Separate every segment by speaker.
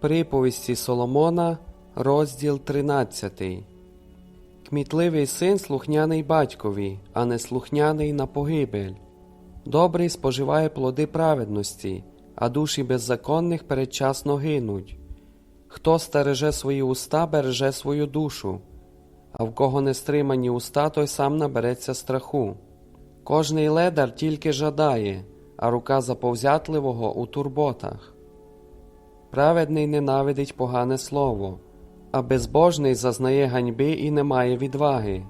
Speaker 1: Приповісті Соломона, розділ 13. Кмітливий син слухняний батькові, а не слухняний на погибель. Добрий споживає плоди праведності, а душі беззаконних передчасно гинуть. Хто стереже свої уста, береже свою душу, а в кого не стримані уста, той сам набереться страху. Кожний ледар тільки жадає, а рука заповзятливого у турботах. Праведний ненавидить погане слово, а безбожний зазнає ганьби і не має відваги.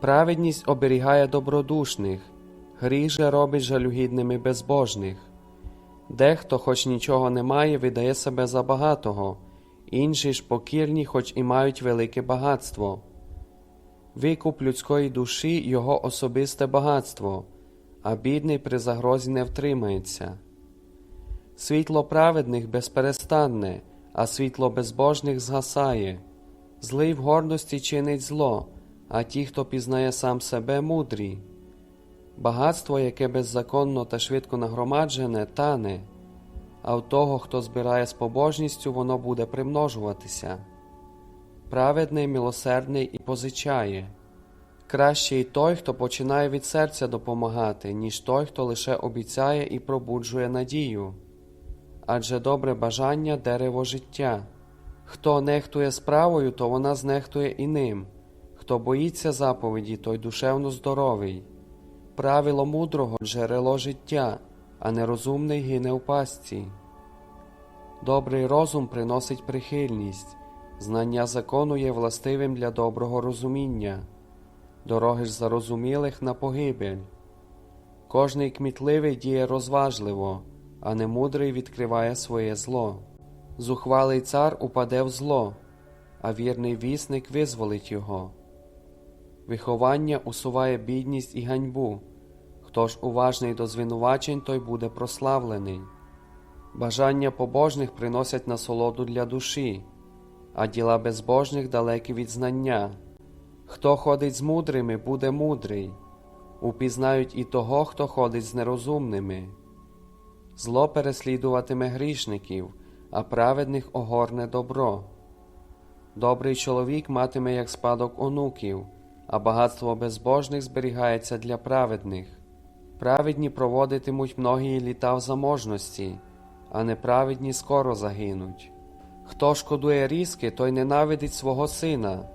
Speaker 1: Праведність оберігає добродушних, гріх же робить жалюгідними безбожних. Дехто, хоч нічого не має, видає себе за багатого, інші ж покірні, хоч і мають велике багатство. Викуп людської душі його особисте багатство, а бідний при загрозі не втримається. Світло праведних безперестанне, а світло безбожних згасає. Злий в гордості чинить зло, а ті, хто пізнає сам себе, мудрі. Багатство, яке беззаконно та швидко нагромаджене, тане, а в того, хто збирає з побожністю, воно буде примножуватися. Праведний, милосердний і позичає. Краще й той, хто починає від серця допомагати, ніж той, хто лише обіцяє і пробуджує надію. Адже добре бажання дерево життя. Хто нехтує справою, то вона знехтує і ним. Хто боїться заповіді, той душевно здоровий. Правило мудрого джерело життя, а нерозумний гине в пастці. Добрий розум приносить прихильність, знання закону є властивим для доброго розуміння, дороги ж зарозумілих на погибель. Кожний кмітливий діє розважливо, а немудрий відкриває своє зло. Зухвалий цар упаде в зло, а вірний вісник визволить його. Виховання усуває бідність і ганьбу. Хто ж уважний до звинувачень, той буде прославлений. Бажання побожних приносять насолоду для душі, а діла безбожних далекі від знання. Хто ходить з мудрими, буде мудрий, упізнають і того, хто ходить з нерозумними. Зло переслідуватиме грішників, а праведних огорне добро. Добрий чоловік матиме як спадок онуків, а багатство безбожних зберігається для праведних. Праведні проводитимуть многії літа в заможності, а неправедні скоро загинуть. Хто шкодує різки, той ненавидить свого сина,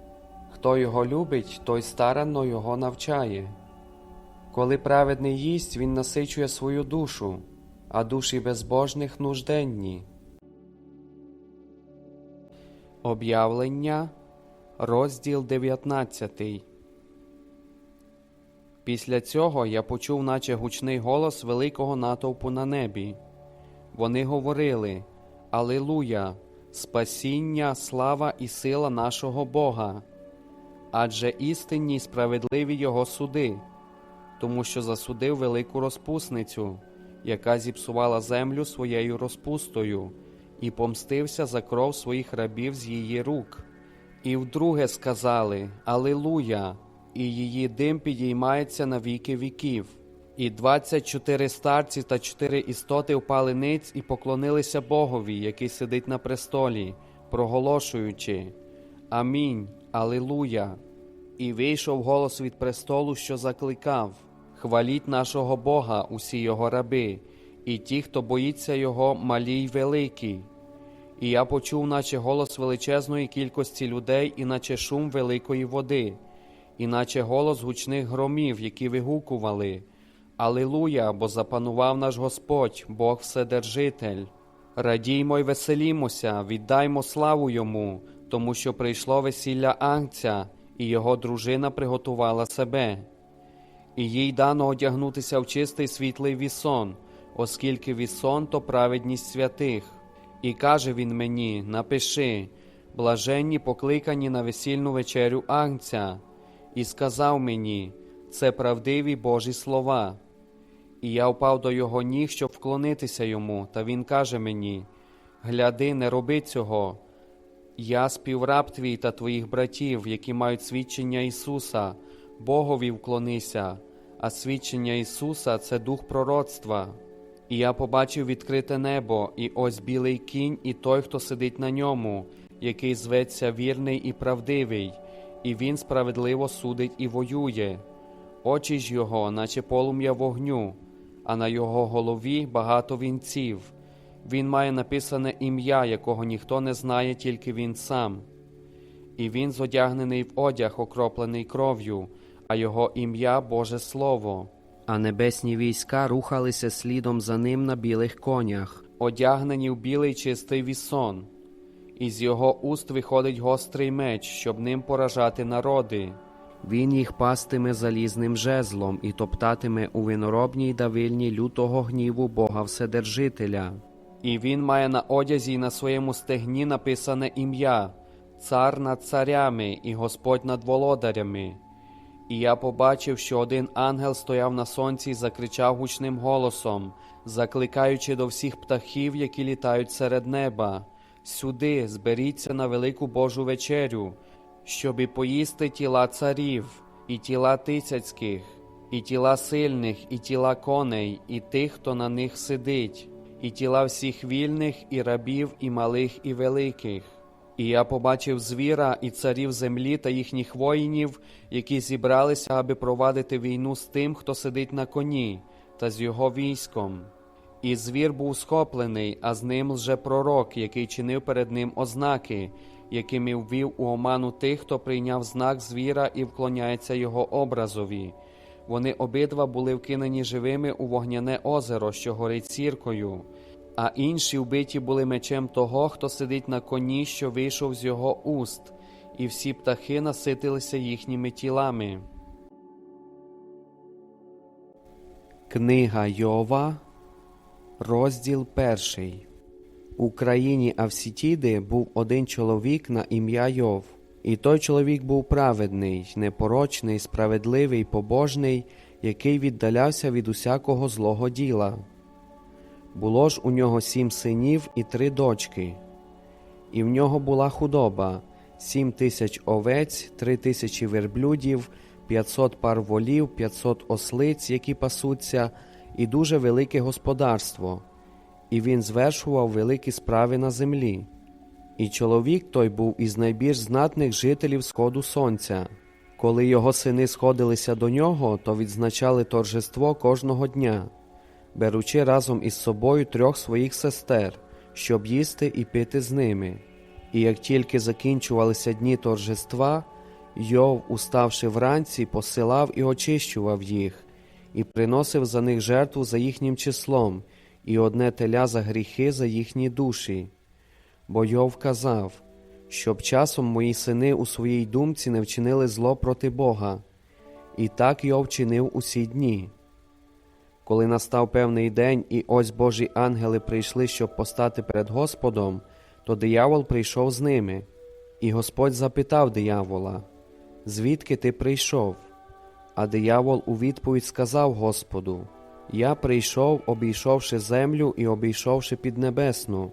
Speaker 1: хто його любить, той старанно його навчає. Коли праведний їсть, він насичує свою душу, а душі безбожних нужденні. Об'явлення, розділ 19 Після цього я почув, наче гучний голос великого натовпу на небі. Вони говорили Алилуя, спасіння, слава і сила нашого Бога, адже істинні й справедливі Його суди, тому що засудив велику розпусницю, яка зіпсувала землю своєю розпустою, і помстився за кров своїх рабів з її рук. І вдруге сказали Алилуя, і її дим підіймається на віки віків. І двадцять чотири старці та чотири істоти впали ниць і поклонилися Богові, який сидить на престолі, проголошуючи Амінь, Алилуя. І вийшов голос від престолу, що закликав Хваліть нашого Бога, усі його раби, і ті, хто боїться Його, малі й великі. І я почув, наче голос величезної кількості людей, і наче шум великої води, і наче голос гучних громів, які вигукували. Алилуя, бо запанував наш Господь, Бог Вседержитель. Радіймо й веселімося, віддаймо славу йому, тому що прийшло весілля Агця, і його дружина приготувала себе. І їй дано одягнутися в чистий світлий вісон, оскільки вісон то праведність святих. І каже він мені: Напиши, блаженні покликані на весільну вечерю Агця, і сказав мені, це правдиві Божі слова. І я впав до його ніг, щоб вклонитися йому, та він каже мені: Гляди, не роби цього. Я співраб твій та твоїх братів, які мають свідчення Ісуса, Богові вклонися, а свідчення Ісуса це дух пророцтва. І я побачив відкрите небо, і ось білий кінь, і той, хто сидить на ньому, який зветься вірний і правдивий, і він справедливо судить і воює. Очі ж його, наче полум'я вогню, а на його голові багато вінців. Він має написане ім'я, якого ніхто не знає, тільки він сам. І він зодягнений в одяг, окроплений кров'ю, а його ім'я Боже Слово. А небесні війська рухалися слідом за ним на білих конях, одягнені в білий чистий вісон. Із його уст виходить гострий меч, щоб ним поражати народи. Він їх пастиме залізним жезлом і топтатиме у виноробній давильні лютого гніву Бога Вседержителя. І він має на одязі й на своєму стегні написане ім'я Цар над царями і Господь над володарями. І я побачив, що один ангел стояв на сонці і закричав гучним голосом, закликаючи до всіх птахів, які літають серед неба. Сюди зберіться на велику Божу вечерю, щоби поїсти тіла царів, і тіла тисяцьких, і тіла сильних, і тіла коней, і тих, хто на них сидить, і тіла всіх вільних, і рабів, і малих, і великих. І я побачив звіра і царів землі та їхніх воїнів, які зібралися, аби провадити війну з тим, хто сидить на коні, та з його військом. І звір був схоплений, а з ним лжепророк, який чинив перед ним ознаки, якими ввів у оману тих, хто прийняв знак звіра і вклоняється його образові. Вони обидва були вкинені живими у вогняне озеро, що горить сіркою, а інші вбиті були мечем того, хто сидить на коні, що вийшов з його уст, і всі птахи наситилися їхніми тілами. Книга Йова, розділ перший. У країні Авсітіди був один чоловік на ім'я Йов. І той чоловік був праведний, непорочний, справедливий, побожний, який віддалявся від усякого злого діла. Було ж у нього сім синів і три дочки, і в нього була худоба сім тисяч овець, три тисячі верблюдів, п'ятсот пар волів, п'ятсот ослиць, які пасуться, і дуже велике господарство, і він звершував великі справи на землі. І чоловік той був із найбільш знатних жителів сходу сонця. Коли його сини сходилися до нього, то відзначали торжество кожного дня, беручи разом із собою трьох своїх сестер, щоб їсти і пити з ними. І як тільки закінчувалися дні торжества, Йов, уставши вранці, посилав і очищував їх, і приносив за них жертву за їхнім числом, і одне теля за гріхи за їхні душі. Бо Йов казав, щоб часом мої сини у своїй думці не вчинили зло проти Бога. І так Йов чинив усі дні. Коли настав певний день, і ось Божі ангели прийшли, щоб постати перед Господом, то диявол прийшов з ними. І Господь запитав диявола, звідки ти прийшов? А диявол у відповідь сказав Господу: Я прийшов, обійшовши землю і обійшовши піднебесну.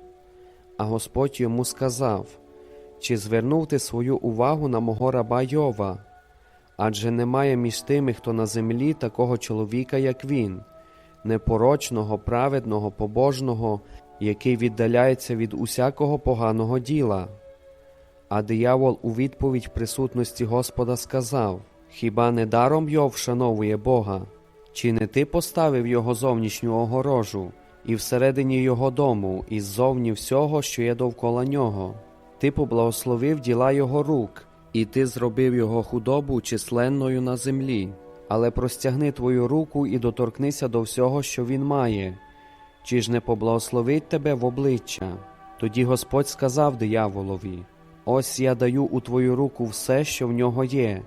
Speaker 1: А Господь йому сказав: Чи звернув ти свою увагу на мого раба Йова? Адже немає між тими, хто на землі такого чоловіка, як він, непорочного, праведного, побожного, який віддаляється від усякого поганого діла. А диявол у відповідь присутності Господа сказав: Хіба не даром Йов вшановує Бога? Чи не ти поставив його зовнішню огорожу? і всередині його дому, і ззовні всього, що є довкола нього. Ти поблагословив діла його рук, і ти зробив його худобу численною на землі. Але простягни твою руку і доторкнися до всього, що він має. Чи ж не поблагословить тебе в обличчя? Тоді Господь сказав дияволові: Ось я даю у твою руку все, що в нього є,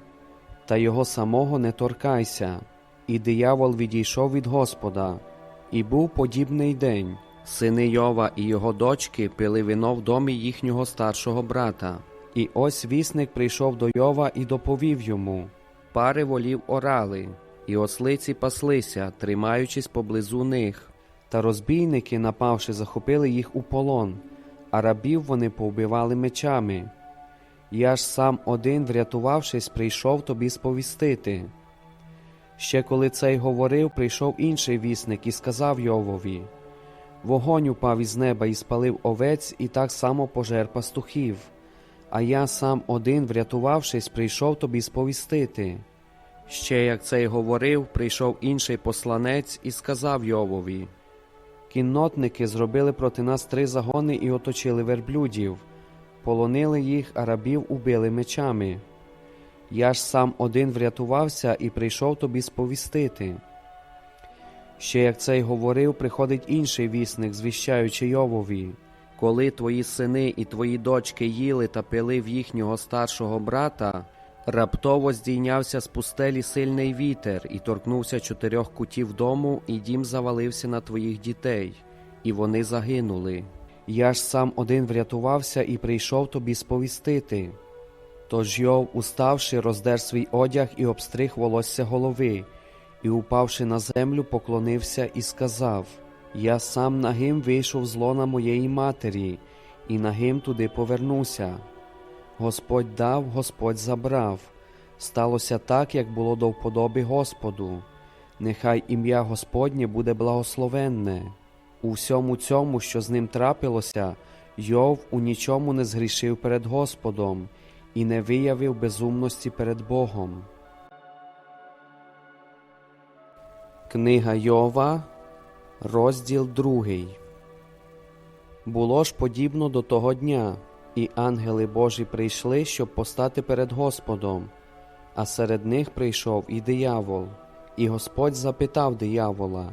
Speaker 1: та його самого не торкайся. І диявол відійшов від Господа. І був подібний день. Сини Йова і його дочки пили вино в домі їхнього старшого брата. І ось вісник прийшов до Йова і доповів йому пари волів орали, і ослиці паслися, тримаючись поблизу них. Та розбійники, напавши, захопили їх у полон, а рабів вони повбивали мечами. Я ж сам один, врятувавшись, прийшов тобі сповістити. Ще коли цей говорив, прийшов інший вісник і сказав Йовові: Вогонь упав із неба і спалив овець, і так само пожер пастухів. А я сам один, врятувавшись, прийшов тобі сповістити. Ще як цей говорив, прийшов інший посланець і сказав Йовові. Кіннотники зробили проти нас три загони і оточили верблюдів, полонили їх, а рабів убили мечами. Я ж сам один врятувався і прийшов тобі сповістити. Ще як цей говорив, приходить інший вісник, звіщаючи Йовові. Коли твої сини і твої дочки їли та пили в їхнього старшого брата, раптово здійнявся з пустелі сильний вітер і торкнувся чотирьох кутів дому, і дім завалився на твоїх дітей, і вони загинули. Я ж сам один врятувався і прийшов тобі сповістити. Тож Йов, уставши, роздер свій одяг і обстриг волосся голови, і, упавши на землю, поклонився і сказав: Я сам нагим вийшов з лона моєї матері, і нагим туди повернуся. Господь дав, Господь забрав. Сталося так, як було до вподоби Господу. Нехай ім'я Господнє буде благословенне. У всьому цьому, що з ним трапилося, Йов у нічому не згрішив перед Господом і не виявив безумності перед Богом. Книга Йова, розділ другий. Було ж подібно до того дня, і ангели Божі прийшли, щоб постати перед Господом, а серед них прийшов і диявол. І Господь запитав диявола,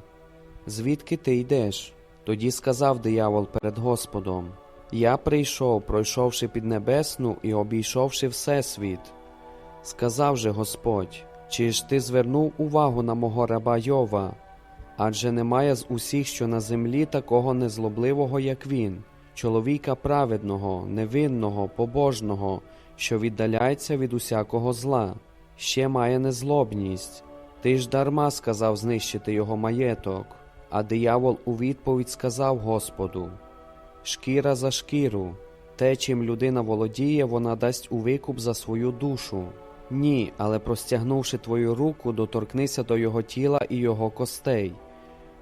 Speaker 1: Звідки ти йдеш? Тоді сказав диявол перед Господом: Я прийшов, пройшовши під небесну і обійшовши всесвіт. Сказав же Господь, чи ж ти звернув увагу на мого раба Йова? Адже немає з усіх, що на землі, такого незлобливого, як він, чоловіка праведного, невинного, побожного, що віддаляється від усякого зла, ще має незлобність. Ти ж дарма сказав знищити його маєток. А диявол у відповідь сказав Господу: Шкіра за шкіру, те, чим людина володіє, вона дасть у викуп за свою душу. Ні, але простягнувши твою руку, доторкнися до його тіла і його костей,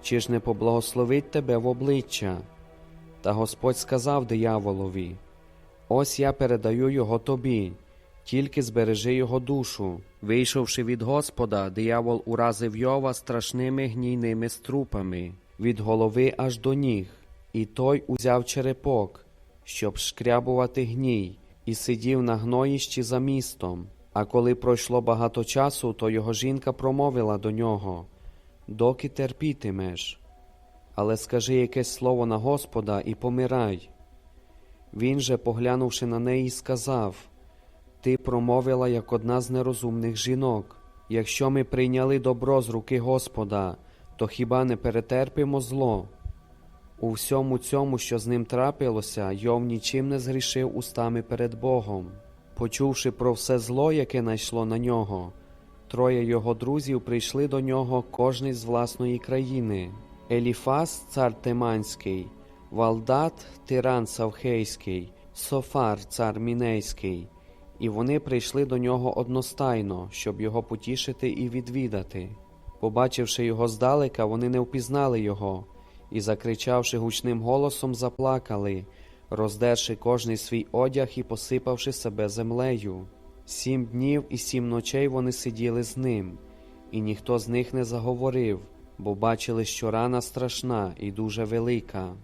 Speaker 1: чи ж не поблагословить тебе в обличчя? Та Господь сказав дияволові: Ось я передаю його тобі, тільки збережи його душу. Вийшовши від Господа, диявол уразив Йова страшними гнійними струпами від голови аж до ніг, і той узяв черепок, щоб шкрябувати гній, і сидів на гноїщі за містом. А коли пройшло багато часу, то його жінка промовила до нього Доки терпітимеш, але скажи якесь слово на Господа і помирай. Він же, поглянувши на неї, сказав Ти промовила як одна з нерозумних жінок. Якщо ми прийняли добро з руки Господа, то хіба не перетерпимо зло? У всьому цьому, що з ним трапилося, Йов нічим не згрішив устами перед Богом. Почувши про все зло, яке найшло на нього, троє його друзів прийшли до нього кожний з власної країни: Еліфас, цар Теманський, Валдат, тиран Савхейський, Софар, цар Мінейський, і вони прийшли до нього одностайно, щоб його потішити і відвідати. Побачивши його здалека, вони не впізнали його і, закричавши гучним голосом, заплакали, роздерши кожний свій одяг і посипавши себе землею. Сім днів і сім ночей вони сиділи з ним, і ніхто з них не заговорив, бо бачили, що рана страшна і дуже велика.